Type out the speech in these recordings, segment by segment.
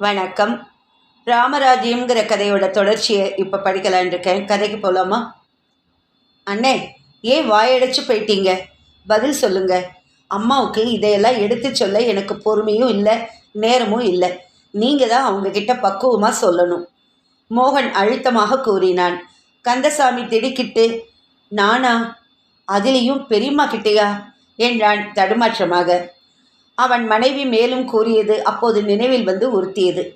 வணக்கம். ராமராஜ்யம்ங்கிற கதையோட தொடர்ச்சியை இப்போ படிக்கலான் இருக்கேன். கதைக்கு போகலாமா அண்ணே ஏன் வாயடைச்சு போயிட்டீங்க? பதில் சொல்லுங்க. அம்மாவுக்கு இதையெல்லாம் எடுத்து சொல்ல எனக்கு பொறுமையும் இல்லை நேரமும் இல்லை. நீங்கள் தான் அவங்கக்கிட்ட பக்குவமாக சொல்லணும். மோகன் அழுத்தமாக கூறினான். கந்தசாமி திடுக்கிட்டு நானா? அதிலையும் பெரியம்மா கிட்டேயா? என்றான் தடுமாற்றமாக. அவன் மனைவி மேலும் கூறியது அப்போது நினைவில் வந்து உறுத்தியது.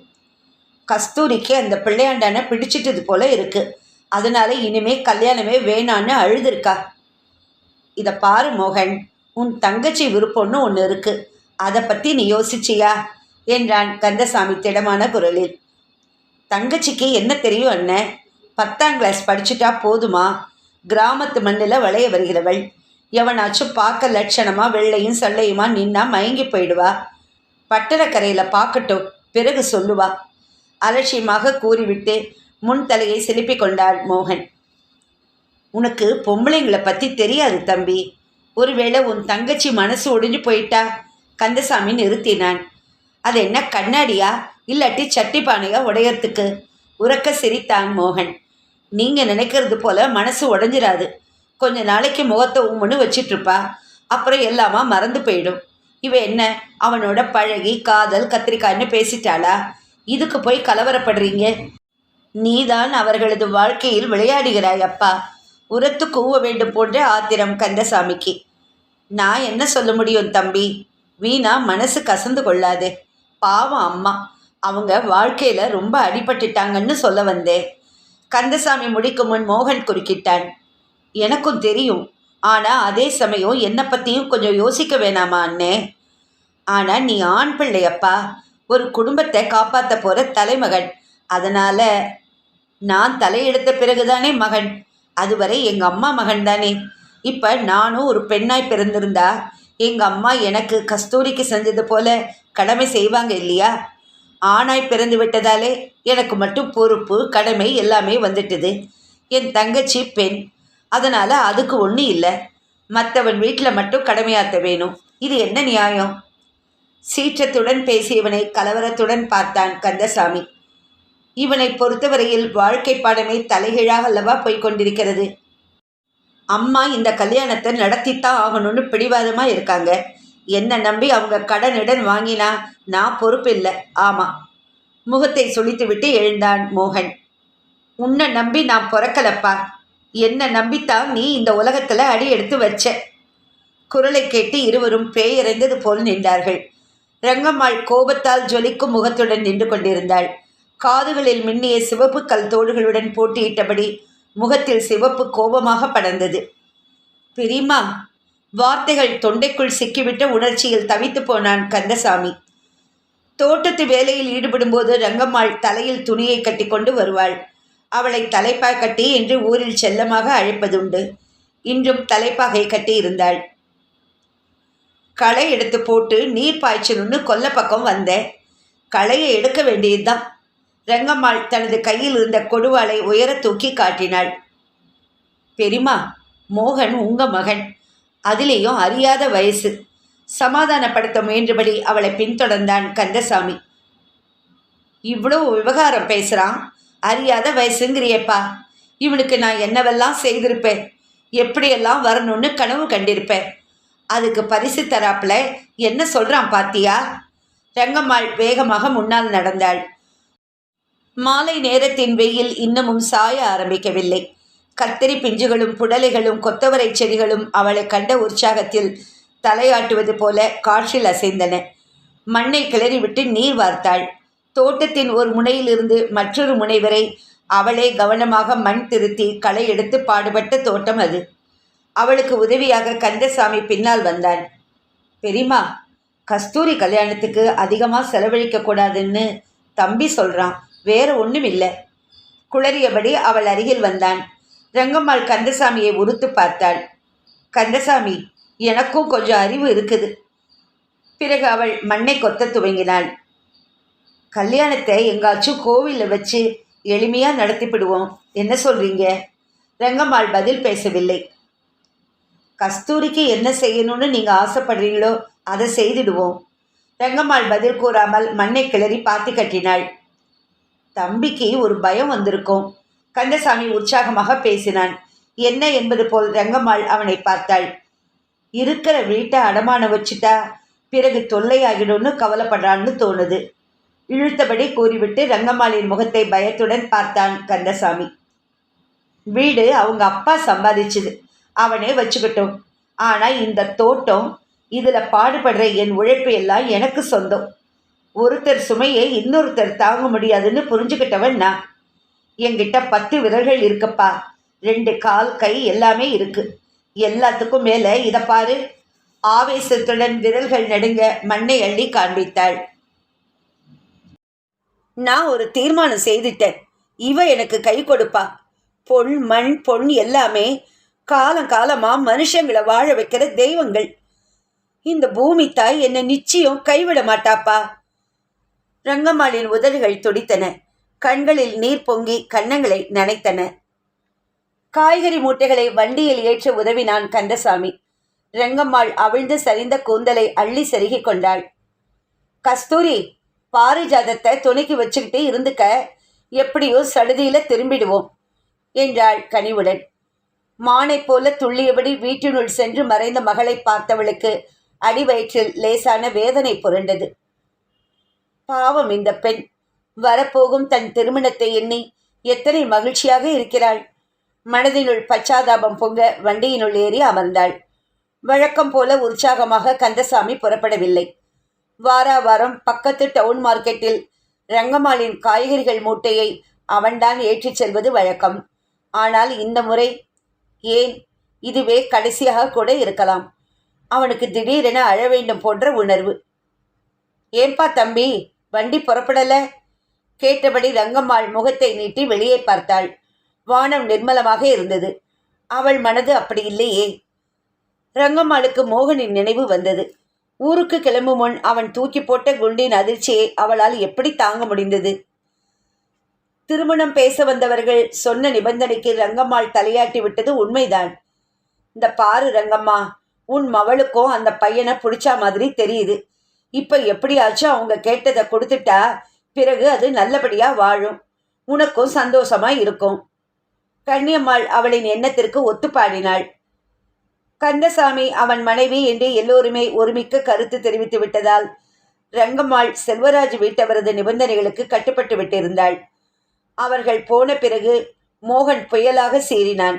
கஸ்தூரிக்கு அந்த பிள்ளையாண்டான பிடிச்சிட்டது போல இருக்கு. அதனால இனிமே கல்யாணமே வேணான்னு அழுதுருக்கா? இதை பாரு மோகன் உன் தங்கச்சி விருப்பம்னு ஒன்று இருக்கு. அதை பற்றி நீ யோசிச்சியா? என்றான் கந்தசாமி திடமான குரலில். தங்கச்சிக்கு என்ன தெரியும் அண்ணன் பத்தாம் கிளாஸ் படிச்சுட்டா போதுமா? கிராமத்து மண்ணில் வளைய வருகிறவள். எவனாச்சும் பார்க்க லட்சணமா வெள்ளையும் சள்ளையுமா நின்னா மயங்கி போயிடுவா. பட்டணக்கரையில் பார்க்கட்டும் பிறகு சொல்லுவா. அலட்சியமாக கூறிவிட்டு முன் தலையை செலுப்பி கொண்டாள் மோகன். உனக்கு பொம்பளைங்களை பற்றி தெரியாது தம்பி. ஒருவேளை உன் தங்கச்சி மனசு ஒடிஞ்சு போயிட்டா? கந்தசாமி நிறுத்தினான். அது என்ன கண்ணாடியா? இல்லாட்டி சட்டி பானையா உடையறதுக்கு? உறக்க சிரித்தான் மோகன். நீங்கள் நினைக்கிறது போல மனசு உடஞ்சிராது. கொஞ்ச நாளைக்கு முகத்தை உம்முன்னு வச்சிட்ருப்பா அப்புறம் எல்லாமா மறந்து போயிடும். இவ என்ன அவனோட பழகி காதல் கத்திரிக்காய்ன்னு பேசிட்டாளா? இதுக்கு போய் கலவரப்படுறீங்க? நீதான் அவர்களது வாழ்க்கையில் விளையாடுகிறாய் அப்பா. உரத்து கூவ வேண்டும் போன்ற ஆத்திரம் கந்தசாமிக்கு. நான் என்ன சொல்ல முடியும் தம்பி? வீணா மனசு கசந்து கொள்ளாது. பாவம் அம்மா. அவங்க வாழ்க்கையில் ரொம்ப அடிபட்டுட்டாங்கன்னு சொல்ல வந்தேன் கந்தசாமி முடிக்கும் முன் மோகன் குறுக்கிட்டான். எனக்கும் தெரியும். ஆனால் அதே சமயம் என்னை பற்றியும் கொஞ்சம் யோசிக்க வேணாமா அண்ணே? ஆனால் நீ ஆண் பிள்ளையப்பா. ஒரு குடும்பத்தை காப்பாற்ற போகிற தலைமகன். அதனால் நான் தலையெடுத்த பிறகுதானே மகன். அதுவரை எங்கள் அம்மா மகன் தானே. இப்போ நானும் ஒரு பெண்ணாய் பிறந்திருந்தா எங்கள் அம்மா எனக்கு கஸ்தூரிக்கு செஞ்சது போல கடமை செய்வாங்க இல்லையா? ஆணாய் பிறந்து விட்டதாலே எனக்கு மட்டும் பொறுப்பு கடமை எல்லாமே வந்துட்டுது. என் தங்கச்சி பெண். அதனால் அதுக்கு ஒன்றும் இல்லை. மற்றவன் வீட்டில் மட்டும் கடமையாற்ற வேணும். இது என்ன நியாயம்? சீற்றத்துடன் பேசியவனை கலவரத்துடன் பார்த்தான் கந்தசாமி. இவனை பொறுத்தவரையில் வாழ்க்கை பாடமே தலைகீழாக அல்லவா போய்கொண்டிருக்கிறது அம்மா இந்த கல்யாணத்தை நடத்தித்தான் ஆகணும்னு பிடிவாதமாக இருக்காங்க. என்னை நம்பி அவங்க கடனுடன் வாங்கினா நான் பொறுப்பில்லை ஆமாம் முகத்தை சுழித்துவிட்டு எழுந்தான் மோகன். உன்னை நம்பி நான் பிறக்கலப்பா. என்னை நம்பித்தான் நீ இந்த உலகத்தில் அடி எடுத்து வச்ச? குரலை கேட்டு இருவரும் பேயறைந்தது போல் நின்றார்கள். ரங்கம்மாள் கோபத்தால் ஜொலிக்கும் முகத்துடன் நின்று கொண்டிருந்தாள். காதுகளில் மின்னிய சிவப்பு கல் தோடுகளுடன் போட்டியிட்டபடி முகத்தில் சிவப்பு கோபமாக படர்ந்தது. பிரிமா வார்த்தைகள் தொண்டைக்குள் சிக்கிவிட்ட உணர்ச்சியில் தவித்து போனான் கந்தசாமி. தோட்டத்து வேலையில் ஈடுபடும்போது ரங்கம்மாள் தலையில் துணியை கட்டிக்கொண்டு வருவாள். அவளை தலைப்பாய் கட்டி என்று ஊரில் செல்லமாக அழைப்பதுண்டு. இன்றும் தலைப்பாகை கட்டி இருந்தாள். களை எடுத்து போட்டு நீர் பாய்ச்சணும்னு கொல்ல பக்கம் வந்தேன் களையை எடுக்க வேண்டியதுதான். ரங்கம்மாள் தனது கையில் இருந்த கொடுவாளை உயர தூக்கி காட்டினாள். பெரியமா மோகன் உங்க மகன். அதிலேயும் அறியாத வயசு. சமாதானப்படுத்த முயன்றபடி அவளை பின்தொடர்ந்தான் கந்தசாமி. இவ்வளோ விவகாரம் பேசுகிறான் அறியாத வயசுங்கிறியப்பா இவனுக்கு நான் என்னவெல்லாம் செய்திருப்பேன்? எப்படியெல்லாம் வரணும்னு கனவு கண்டிருப்பேன். அதுக்கு பரிசு தராப்புல என்ன சொல்கிறான் பாத்தியா? ரங்கம்மாள் வேகமாக முன்னால் நடந்தாள். மாலை நேரத்தின் வெயில் இன்னமும் சாய ஆரம்பிக்கவில்லை. கத்தரி பிஞ்சுகளும் புடலைகளும் கொத்தவரை செடிகளும் அவளை கண்ட உற்சாகத்தில் தலையாட்டுவது போல காற்றில் அசைந்தன. மண்ணை கிளறிவிட்டு நீர் வார்த்தாள். தோட்டத்தின் ஒரு முனையிலிருந்து மற்றொரு முனை வரை அவளே கவனமாக மண் திருத்தி களை எடுத்து பாடுபட்ட தோட்டம் அது. அவளுக்கு உதவியாக கந்தசாமி பின்னால் வந்தான். பெரியம்மா கஸ்தூரி கல்யாணத்துக்கு அதிகமாக செலவழிக்க கூடாதுன்னு தம்பி சொல்கிறான் வேற ஒன்றும் இல்லை. குளறியபடி அவள் அருகில் வந்தான். ரங்கம்மாள் கந்தசாமியை உறுத்து பார்த்தாள். கந்தசாமி எனக்கும் கொஞ்சம் அறிவு இருக்குது. பிறகு அவள் மண்ணை கொத்த துவங்கினாள். கல்யாணத்தை எங்காச்சும் கோவிலில் வச்சு எளிமையாக நடத்திவிடுவோம் என்ன சொல்கிறீங்க ரங்கம்மாள் பதில் பேசவில்லை. கஸ்தூரிக்கு என்ன செய்யணும்னு நீங்கள் ஆசைப்படுறீங்களோ அதை செய்திடுவோம். ரங்கம்மாள் பதில் கூறாமல் மண்ணை கிளறி பாத்தி கட்டினாள். தம்பிக்கு ஒரு பயம் வந்திருக்கும். கந்தசாமி உற்சாகமாக பேசினான். என்ன என்பது போல் ரங்கம்மாள் அவனை பார்த்தாள். இருக்கிற வீட்டை அடமானம் வச்சுட்டா பிறகு தொல்லையாகிடும்னு கவலைப்படுறான்னு தோணுது. இழுத்தபடி கூறிவிட்டு ரங்கம்மாளின் முகத்தை பயத்துடன் பார்த்தான் கந்தசாமி. வீடு அவங்க அப்பா சம்பாதிச்சது. அவனே வச்சுக்கிட்டோம். ஆனால் இந்த தோட்டம் இதில் பாடுபடுற என் உழைப்பு எல்லாம் எனக்கு சொந்தம். ஒருத்தர் சுமையை இன்னொருத்தர் தாங்க முடியாதுன்னு புரிஞ்சுக்கிட்டவன் நான். என்கிட்ட பத்து விரல்கள் இருக்குப்பா. ரெண்டு கால் கை எல்லாமே இருக்கு. எல்லாத்துக்கும் மேலே இதை பாரு. ஆவேசத்துடன் விரல்கள் நடுங்க மண்ணை அள்ளி காண்பித்தாள். நான் ஒரு தீர்மானம் செய்துட்டேன். இவ எனக்கு கை கொடுப்பா. பொன் மண் பொன் எல்லாமே காலம் காலமா மனுஷங்களை வாழ வைக்கிற தெய்வங்கள். இந்த பூமி தாய் என்னை நிச்சயம் கைவிட மாட்டாப்பா. ரங்கம்மாளின் உதடுகள் துடித்தன. கண்களில் நீர் பொங்கி கன்னங்களை நனைத்தன. காய்கறி மூட்டைகளை வண்டியில் ஏற்ற உதவினான் கந்தசாமி. ரங்கம்மாள் அவிழ்ந்து சரிந்த கூந்தலை அள்ளி செருகிக் கொண்டாள். கஸ்தூரி பாரிஜாதத்தை துணைக்கு வச்சுக்கிட்டு இருந்துக்க எப்படியோ சடுதியில திரும்பிடுவோம் என்றாள் கனிவுடன். மானை போல துள்ளியபடி வீட்டினுள் சென்று மறைந்த மகளை பார்த்தவளுக்கு அடிவயிற்றில் லேசான வேதனை புரண்டது. பாவம் இந்த பெண். வரப்போகும் தன் திருமணத்தை எண்ணி எத்தனை மகிழ்ச்சியாக இருக்கிறாள். மனதினுள் பச்சாதாபம் பொங்க வண்டியினுள் ஏறி அமர்ந்தாள். வழக்கம் போல உற்சாகமாக கந்தசாமி புறப்படவில்லை. வாரா வாரம் பக்கத்து டவுன் மார்க்கெட்டில் ரங்கம்மாளின் காய்கறிகள் மூட்டையை அவன்தான் ஏற்றிச் செல்வது வழக்கம். ஆனால் இந்த முறை ஏன்? இதுவே கடைசியாக கூட இருக்கலாம். அவனுக்கு திடீரென அழ வேண்டும் போன்ற உணர்வு. ஏன்பா தம்பி வண்டி புறப்படல? கேட்டபடி ரங்கம்மாள் முகத்தை நீட்டி வெளியே பார்த்தாள். வானம் நிர்மலமாக இருந்தது. அவள் மனது அப்படி இல்லையே. ரங்கம்மாளுக்கு மோகனின் நினைவு வந்தது. ஊருக்கு கிளம்பும் முன் அவன் தூக்கி போட்ட குண்டின் அதிர்ச்சியை அவளால் எப்படி தாங்க முடிந்தது? திருமணம் பேச வந்தவர்கள் சொன்ன நிபந்தனைக்கு ரங்கம்மாள் தலையாட்டி விட்டது உண்மைதான். இந்த பாரு ரங்கம்மா உன் மவளுக்கும் அந்த பையனை பிடிச்சா மாதிரி தெரியுது. இப்போ எப்படியாச்சும் அவங்க கேட்டதை கொடுத்துட்டா பிறகு அது நல்லபடியா வாழும். உனக்கும் சந்தோஷமா இருக்கும். கண்ணியம்மாள் அவளின் எண்ணத்திற்கு ஒத்துப்பாடினாள். கந்தசாமி அவன் மனைவி என்று எல்லோருமே ஒருமிக்க கருத்து தெரிவித்து விட்டதால் ரங்கம்மாள் செல்வராஜ் வீட்டவரது நிபந்தனைகளுக்கு கட்டுப்பட்டு விட்டிருந்தாள். அவர்கள் போன பிறகு மோகன் புயலாக சீறினான்.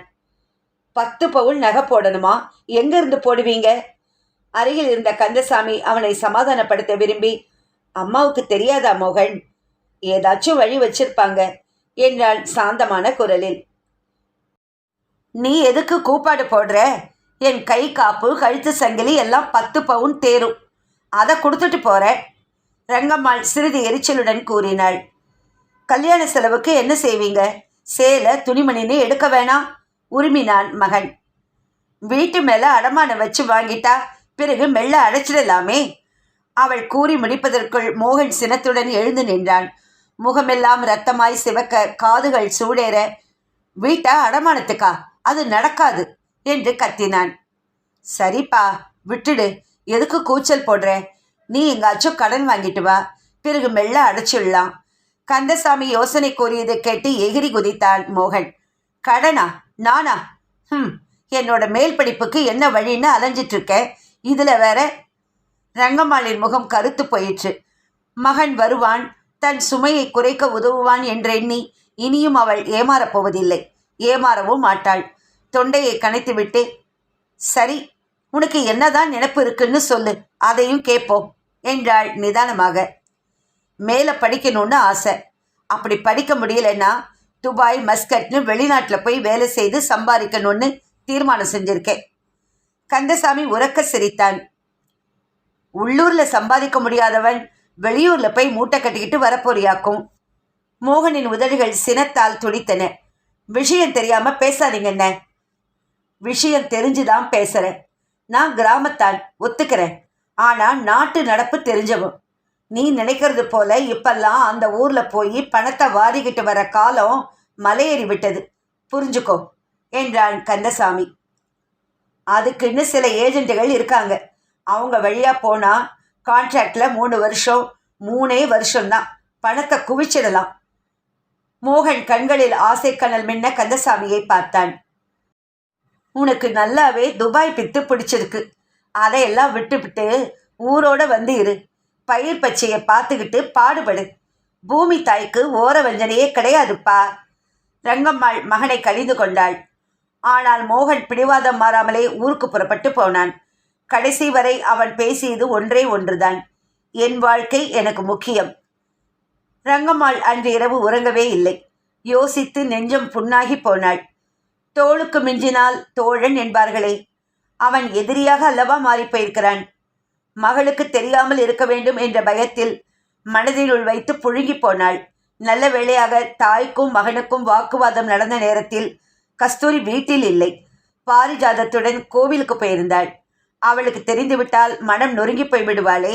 பத்து பவுல் நகை போடணுமா? எங்கிருந்து போடுவீங்க? அருகில் இருந்த கந்தசாமி அவனை சமாதானப்படுத்த விரும்பி அம்மாவுக்கு தெரியாதா மோகன்? ஏதாச்சும் வழி வச்சிருப்பாங்க என்றாள் சாந்தமான குரலில். நீ எதுக்கு கூப்பாடு போடுற? என் கை காப்பு கழுத்து சங்கிலி எல்லாம் பத்து பவுன் தேரும். அதை கொடுத்துட்டு போகிறேன் ரங்கம்மாள் சிறிது எரிச்சலுடன் கூறினாள். கல்யாண செலவுக்கு என்ன செய்வீங்க? சேலை துணிமணின்னு எடுக்க வேணாம் உரிமினான் மகன். வீட்டு மேலே அடமானம் வச்சு வாங்கிட்டா பிறகு மெல்ல அடைச்சிடலாமே? அவள் கூறி முடிப்பதற்குள் மோகன் சினத்துடன் எழுந்து நின்றான். முகமெல்லாம் ரத்தமாய் சிவக்க காதுகள் சூடேற வீட்டை அடமானத்துக்கா? அது நடக்காது என்று கத்தினான். சரிப்பா விட்டுடு. எதுக்கு கூச்சல் போடுற? நீ எங்காச்சும் கடன் வாங்கிட்டு வா. பிறகு மெல்ல அடைச்சிடலாம் கந்தசாமி யோசனை கூறியதை கேட்டு எகிரி குதித்தான் மோகன். கடனா? நானா? ம் என்னோட மேல் படிப்புக்கு என்ன வழின்னு அலைஞ்சிட்டு இருக்கேன் இதில் வேற ரங்கம்மாளின் முகம் கருத்து போயிற்று. மகன் வருவான் தன் சுமையை குறைக்க உதவுவான் என்றெண்ணி இனியும் அவள் ஏமாறப் போவதில்லை. ஏமாறவும் மாட்டாள். தொண்டையை கனைத்துவிட்டு சரி உனக்கு என்னதான் நினப்பு இருக்குன்னு சொல்லு அதையும் கேட்போம் என்றாள் நிதானமாக. மேலே படிக்கணும்னு ஆசை. அப்படி படிக்க முடியலன்னா துபாய் மஸ்கட்னு வெளிநாட்டில் போய் வேலை செய்து சம்பாதிக்கணும்னு தீர்மானம் செஞ்சிருக்கேன். கந்தசாமி உறக்க சிரித்தான். உள்ளூரில் சம்பாதிக்க முடியாதவன் வெளியூரில் போய் மூட்டை கட்டிக்கிட்டு வரப்போறியாக்கும். மோகனின் உதடுகள் சினத்தால் துடித்தன. விஷயம் தெரியாம என்ன விஷயம் தெரிஞ்சுதான் பேசுறேன். நான் கிராமத்தான் ஒத்துக்கிறேன். ஆனா நாட்டு நடப்பு தெரிஞ்சவும். நீ நினைக்கிறது போல இப்பெல்லாம் அந்த ஊர்ல போய் பணத்தை வாரிக்கிட்டு வர காலம் மலையேறி விட்டது. புரிஞ்சுக்கோ என்றான் கந்தசாமி. அதுக்குன்னு சில ஏஜென்ட்டுகள் இருக்காங்க. அவங்க வழியா போனா கான்ட்ராக்டில் மூணு வருஷம் மூணே வருஷம்தான். பணத்தை குவிச்சிடலாம். மோகன் கண்களில் ஆசை கனல் மின்ன கந்தசாமியை பார்த்தான். உனக்கு நல்லாவே துபாய் பித்து பிடிச்சிருக்கு. அதையெல்லாம் விட்டுவிட்டு ஊரோட வந்து இரு. பயிர் பச்சையை பார்த்துக்கிட்டு பாடுபடு. பூமி தாய்க்கு ஓர வஞ்சனையே கிடையாதுப்பா. ரங்கம்மாள் மகனை கழிந்து கொண்டாள். ஆனால் மோகன் பிடிவாதம் மாறாமலே ஊருக்கு புறப்பட்டு போனான். கடைசி வரை அவன் பேசியது ஒன்றே ஒன்றுதான். என் வாழ்க்கை எனக்கு முக்கியம். ரங்கம்மாள் அன்று இரவு உறங்கவே இல்லை. யோசித்து நெஞ்சம் புண்ணாகி போனாள். தோளுக்கு மிஞ்சினால் தோழன் என்பார்களே. அவன் எதிரியாக அல்லவா மாறிப் போயிருக்கிறான். மகளுக்கு தெரியாமல் இருக்க வேண்டும் என்ற பயத்தில் மனதினுள் வைத்து புழுங்கி போனாள். நல்ல வேளையாக தாய்க்கும் மகனுக்கும் வாக்குவாதம் நடந்த நேரத்தில் கஸ்தூரி வீட்டில் இல்லை. பாரிஜாதத்துடன் கோவிலுக்கு போயிருந்தாள். அவளுக்கு தெரிந்துவிட்டால் மனம் நொறுங்கி போய் விடுவாளே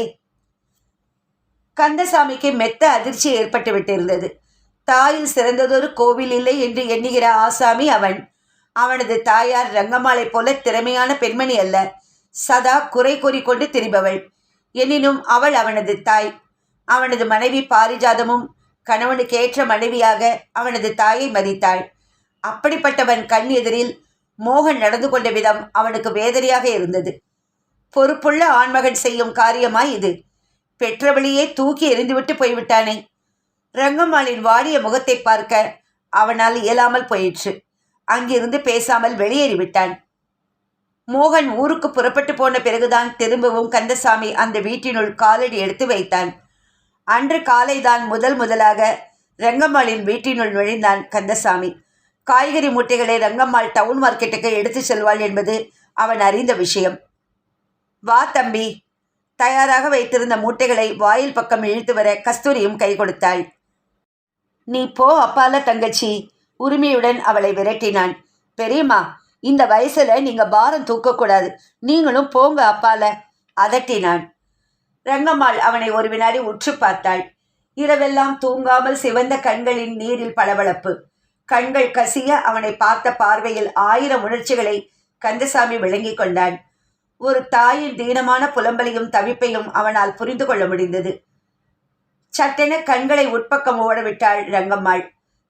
கந்தசாமிக்கு மெத்த அதிர்ச்சி ஏற்பட்டு விட்டிருந்தது தாயில் சிறந்ததொரு கோவில் இல்லை என்று எண்ணுகிற ஆசாமி அவன் அவனது தாயார் ரங்கமாலை போல திறமையான பெண்மணி அல்ல. சதா குறை கூறிக்கொண்டு திரிபவள். எனினும் அவள் அவனது தாய். அவனது மனைவி பாரிஜாதமும் கணவனுக்கு ஏற்ற மனைவியாக அவனது தாயை மதித்தாள். அப்படிப்பட்டவன் கண் எதிரில் மோகன் நடந்து கொண்ட விதம் அவனுக்கு வேதனையாக இருந்தது. பொறுப்புள்ள ஆண்மகன் செய்யும் காரியமாய் இது. பெற்றவழியே தூக்கி எறிந்துவிட்டு போய்விட்டானே. ரங்கம்மாளின் வாடிய முகத்தை பார்க்க அவனால் இயலாமல் போயிற்று. அங்கிருந்து பேசாமல் வெளியேறிவிட்டான் மோகன் ஊருக்கு புறப்பட்டு போன பிறகுதான் திரும்பவும் கந்தசாமி அந்த வீட்டினுள் காலடி எடுத்து வைத்தான். அன்று காலைதான் முதல் முதலாக ரங்கம்மாளின் வீட்டினுள் நுழைந்தான் கந்தசாமி. காய்கறி மூட்டைகளை ரங்கம்மாள் டவுன் மார்க்கெட்டுக்கு எடுத்து செல்வாள் என்பது அவன் அறிந்த விஷயம். வா தம்பி. தயாராக வைத்திருந்த மூட்டைகளை வாயில் பக்கம் இழுத்து வர கஸ்தூரியும் கை கொடுத்தாள். நீ போ அப்பால தங்கச்சி. உரிமையுடன் அவளை விரட்டினான். பெரியம்மா இந்த வயசுல நீங்க பாரம் தூக்கக்கூடாது. நீங்களும் போங்க அப்பால அதட்டினான். ரங்கம்மாள் அவனை ஒரு வினாடி உற்று பார்த்தாள். இரவெல்லாம் தூங்காமல் சிவந்த கண்களின் நீரில் பளபளப்பு. கண்கள் கசிய அவனை பார்த்த பார்வையில் ஆயிரம் உணர்ச்சிகளை கந்தசாமி விளங்கிக் கொண்டான். ஒரு தாயின் தீனமான புலம்பலையும் தவிப்பையும் அவனால் புரிந்து கொள்ள முடிந்தது. சட்டென கண்களை உட்பக்கம் ஓடவிட்டாள் ரங்கம்மாள்.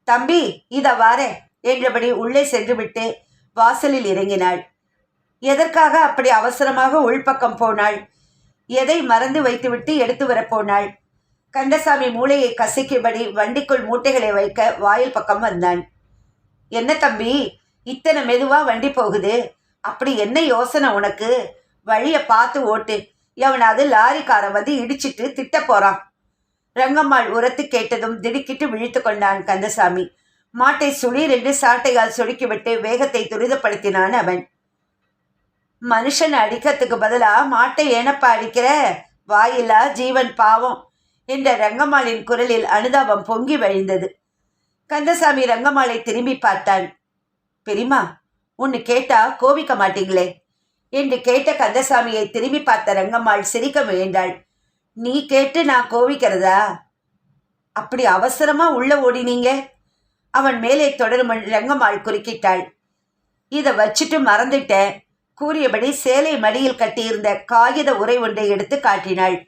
தம்பி இத வாரேன் என்றபடி உள்ளே சென்றுவிட்டு வாசலில் இறங்கினாள். எதற்காக அப்படி அவசரமாக உள்பக்கம் போனாள்? எதை மறந்து வைத்துவிட்டு எடுத்து வரப்போனாள் கந்தசாமி மூளையை கசிக்கும்படி வண்டிக்குள் மூட்டைகளை வைக்க வாயில் பக்கம் வந்தான். என்ன தம்பி இத்தனை மெதுவா வண்டி போகுது? அப்படி என்ன யோசனை உனக்கு? வழியை பார்த்து ஓட்டு. எவனாவது லாரிக்காரன் வந்து இடிச்சிட்டு திட்ட போறான். ரங்கம்மாள் உரத்து கேட்டதும் திடுக்கிட்டு விழித்து கொண்டான் கந்தசாமி. மாட்டை சுளீர் என்று சாட்டையால் சுடுக்கிவிட்டு வேகத்தை துரிதப்படுத்தினான் அவன். மனுஷன் அடிக்கிறதுக்கு பதிலா மாட்டை ஏனப்பா அடிக்கிற? வாயிலா ஜீவன் பாவம் என்ற ரங்கம்மாளின் குரலில் அனுதாபம் பொங்கி வழிந்தது. கந்தசாமி ரங்கம்மாளை திரும்பி பார்த்தான். பெரியம்மா உன்னு கேட்டா கோபிக்க மாட்டீங்களே? என்று கேட்ட கந்தசாமியை திரும்பி பார்த்த ரங்கம்மாள் சிரிக்க முயன்றாள். நீ கேட்டு நான் கோவிக்கிறதா? அப்படி அவசரமா உள்ள ஓடினீங்க? அவன் மேலே தொடரும் ரங்கம்மாள் குறுக்கிட்டாள். இதை வச்சுட்டு மறந்துட்டேன். கூறியபடி சேலை மடியில் கட்டியிருந்த காகித உரை ஒன்றை எடுத்து காட்டினாள்.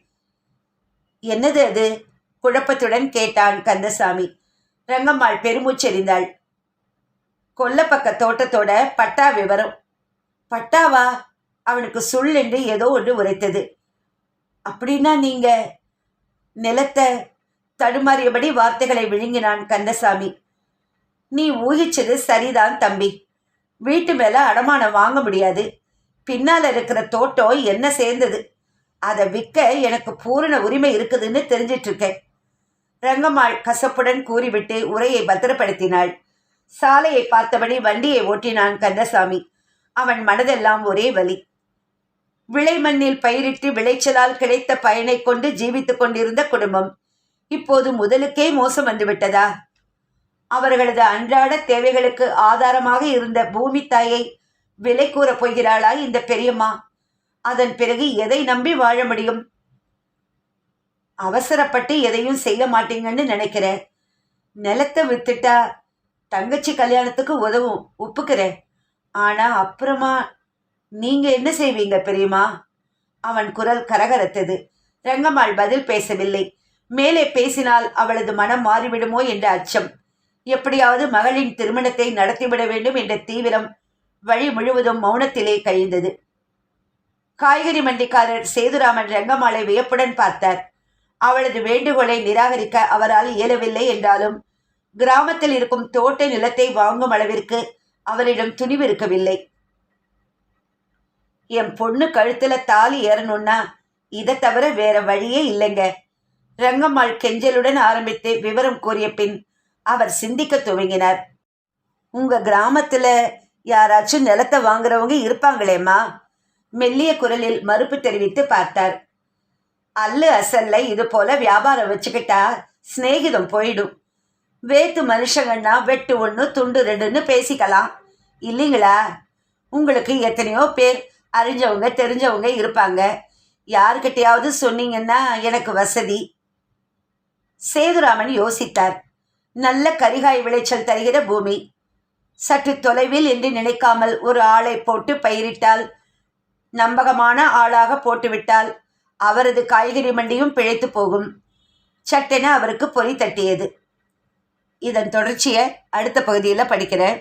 என்னது அது? குழப்பத்துடன் கேட்டான் கந்தசாமி. ரங்கம்மாள் பெருமூச்செறிந்தாள். கொல்லப்பக்க தோட்டத்தோட பட்டா விவரம். பட்டாவா? அவனுக்கு சுள் என்று ஏதோ ஒன்று உரைத்தது. அப்படின்னா நீங்க நிலத்தை தடுமாறியபடி வார்த்தைகளை விழுங்கினான் கந்தசாமி. நீ ஊகிச்சது சரிதான் தம்பி. வீட்டு மேல அடமானம் வாங்க முடியாது. பின்னால இருக்கிற தோட்டம் என்ன சேர்ந்தது? அதை விற்க எனக்கு பூரண உரிமை இருக்குதுன்னு தெரிஞ்சிட்டு இருக்கேன் ரங்கம்மாள் கசப்புடன் கூறிவிட்டு உரையை பத்திரப்படுத்தினாள். சாலையை பார்த்தபடி வண்டியை ஓட்டினான் கந்தசாமி. அவன் மனதெல்லாம் ஒரே வலி. விளை மண்ணில் பயிரிட்டு விளைச்சலால் கிடைத்த பயனை கொண்டு ஜீவித்துக் கொண்டிருந்த குடும்பம் இப்போது முதலுக்கே மோசம் வந்துவிட்டதா? அவர்களது அன்றாட தேவைகளுக்கு ஆதாரமாக இருந்த பூமி தாயை விலை கூறப் போகிறாளா இந்த பெரியம்மா? அதன் பிறகு எதை நம்பி வாழ முடியும்? அவசரப்பட்டு எதையும் செய்ய மாட்டீங்கன்னு நினைக்கிறேன் நிலத்தை வித்துட்டா தங்கச்சி கல்யாணத்துக்கு உதவும் ஒப்புக்கிறேன் ஆனா அப்புறமா நீங்க என்ன செய்வீங்க பெரியமா? அவன் குரல் கரகரத்தது. ரங்கம்மாள் பதில் பேசவில்லை. மேலே பேசினால் அவளது மனம் மாறிவிடுமோ என்ற அச்சம். எப்படியாவது மகளின் திருமணத்தை நடத்திவிட வேண்டும் என்ற தீவிரம் வழி முழுவதும் மௌனத்திலே கழிந்தது. காய்கறி மண்டிக்காரர் சேதுராமன் ரங்கம்மாளை வியப்புடன் பார்த்தார். அவளது வேண்டுகோளை நிராகரிக்க அவரால் இயலவில்லை என்றாலும் கிராமத்தில் இருக்கும் தோட்ட நிலத்தை வாங்கும் அளவிற்கு அவரிடம் துணிவு இருக்கவில்லை என் பொண்ணு கழுத்துல தாலி ஏறணும்னா இதை தவிர வேற வழியே இல்லைங்க. ரங்கம்மாள் கெஞ்சலுடன் ஆரம்பித்து விவரம் கூறிய பின் அவர் சிந்திக்க துவங்கினார். உங்க கிராமத்துல யாராச்சும் நிலத்தை வாங்குறவங்க இருப்பாங்களேம்மா? மெல்லிய குரலில் மறுப்பு தெரிவித்து பார்த்தார். அல்லு அசல்ல இது போல வியாபாரம் வச்சுக்கிட்டா சிநேகிதம் போயிடும். வேத்து மனுஷங்கன்னா வெட்டு ஒன்று துண்டு ரெண்டுன்னு பேசிக்கலாம். இல்லைங்களா? உங்களுக்கு எத்தனையோ பேர் அறிஞ்சவங்க தெரிஞ்சவங்க இருப்பாங்க. யாருக்கிட்டையாவது சொன்னீங்கன்னா எனக்கு வசதி. சேதுராமன் யோசித்தார். நல்ல கரிகாய் விளைச்சல் தருகிற பூமி. சற்று தொலைவில் என்று நினைக்காமல் ஒரு ஆளை போட்டு பயிரிட்டால் நம்பகமான ஆளாக போட்டுவிட்டால் அவரது காய்கறி மண்டியும் பிழைத்து போகும். சட்டென அவருக்கு பொறி தட்டியது. இதன் தொடர்ச்சியை அடுத்த பகுதியில் படிக்கிறேன்.